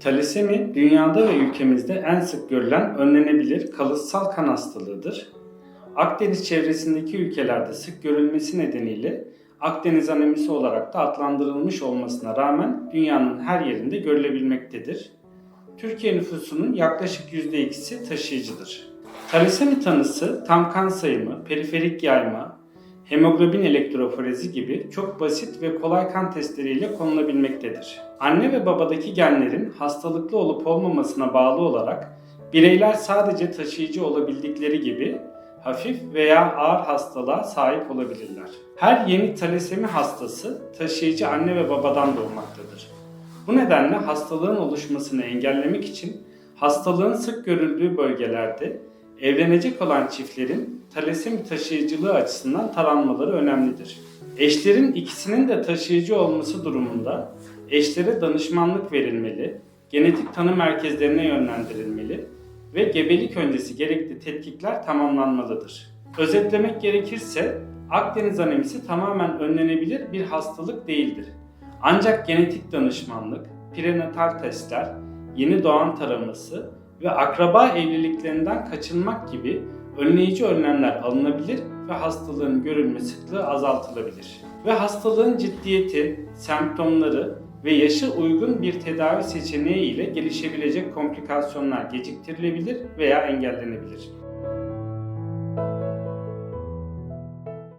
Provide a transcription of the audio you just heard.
Talisemi dünyada ve ülkemizde en sık görülen önlenebilir kalıtsal kan hastalığıdır. Akdeniz çevresindeki ülkelerde sık görülmesi nedeniyle Akdeniz anemisi olarak da adlandırılmış olmasına rağmen dünyanın her yerinde görülebilmektedir. Türkiye nüfusunun yaklaşık %2'si taşıyıcıdır. Talisemi tanısı tam kan sayımı, periferik yayma, hemoglobin elektroforezi gibi çok basit ve kolay kan testleriyle konulabilmektedir. Anne ve babadaki genlerin hastalıklı olup olmamasına bağlı olarak bireyler sadece taşıyıcı olabildikleri gibi hafif veya ağır hastalığa sahip olabilirler. Her yeni talasemi hastası taşıyıcı anne ve babadan doğmaktadır. Bu nedenle hastalığın oluşmasını engellemek için hastalığın sık görüldüğü bölgelerde evlenecek olan çiftlerin talasemi taşıyıcılığı açısından taranmaları önemlidir. Eşlerin ikisinin de taşıyıcı olması durumunda eşlere danışmanlık verilmeli, genetik tanı merkezlerine yönlendirilmeli ve gebelik öncesi gerekli tetkikler tamamlanmalıdır. Özetlemek gerekirse Akdeniz anemisi tamamen önlenebilir bir hastalık değildir. Ancak genetik danışmanlık, prenatal testler, yeni doğan taraması ve akraba evliliklerinden kaçınmak gibi önleyici önlemler alınabilir ve hastalığın görülme sıklığı azaltılabilir. Ve hastalığın ciddiyeti, semptomları ve yaşa uygun bir tedavi seçeneği ile gelişebilecek komplikasyonlar geciktirilebilir veya engellenebilir.